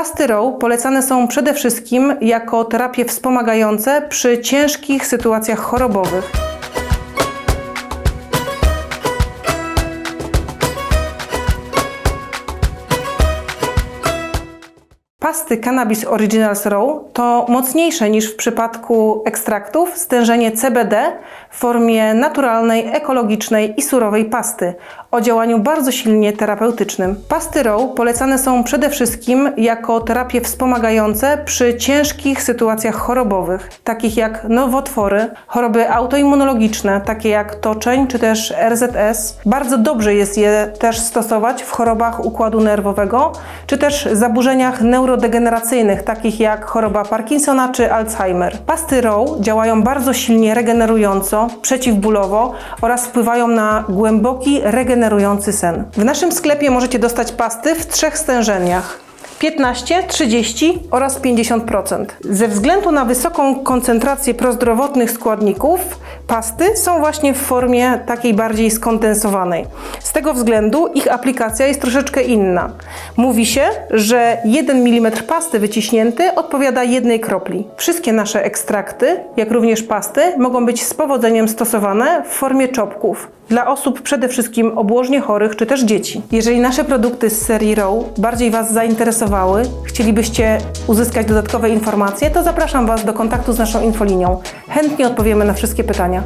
Pasty Row polecane są przede wszystkim jako terapie wspomagające przy ciężkich sytuacjach chorobowych. Pasty Cannabis Originals Raw to mocniejsze niż w przypadku ekstraktów stężenie CBD w formie naturalnej, ekologicznej i surowej pasty o działaniu bardzo silnie terapeutycznym. Pasty Raw polecane są przede wszystkim jako terapie wspomagające przy ciężkich sytuacjach chorobowych, takich jak nowotwory, choroby autoimmunologiczne, takie jak toczeń czy też RZS. Bardzo dobrze jest je też stosować w chorobach układu nerwowego, czy też zaburzeniach neurodegeneracyjnych, takich jak choroba Parkinsona czy Alzheimer. Pasty Row działają bardzo silnie regenerująco, przeciwbólowo oraz wpływają na głęboki, regenerujący sen. W naszym sklepie możecie dostać pasty w trzech stężeniach. 15, 30 oraz 50%. Ze względu na wysoką koncentrację prozdrowotnych składników, pasty są właśnie w formie takiej bardziej skondensowanej. Z tego względu ich aplikacja jest troszeczkę inna. Mówi się, że 1 mm pasty wyciśnięty odpowiada jednej kropli. Wszystkie nasze ekstrakty, jak również pasty, mogą być z powodzeniem stosowane w formie czopków dla osób przede wszystkim obłożnie chorych czy też dzieci. Jeżeli nasze produkty z serii Row bardziej Was zainteresowały, chcielibyście uzyskać dodatkowe informacje, to zapraszam Was do kontaktu z naszą infolinią. Chętnie odpowiemy na wszystkie pytania.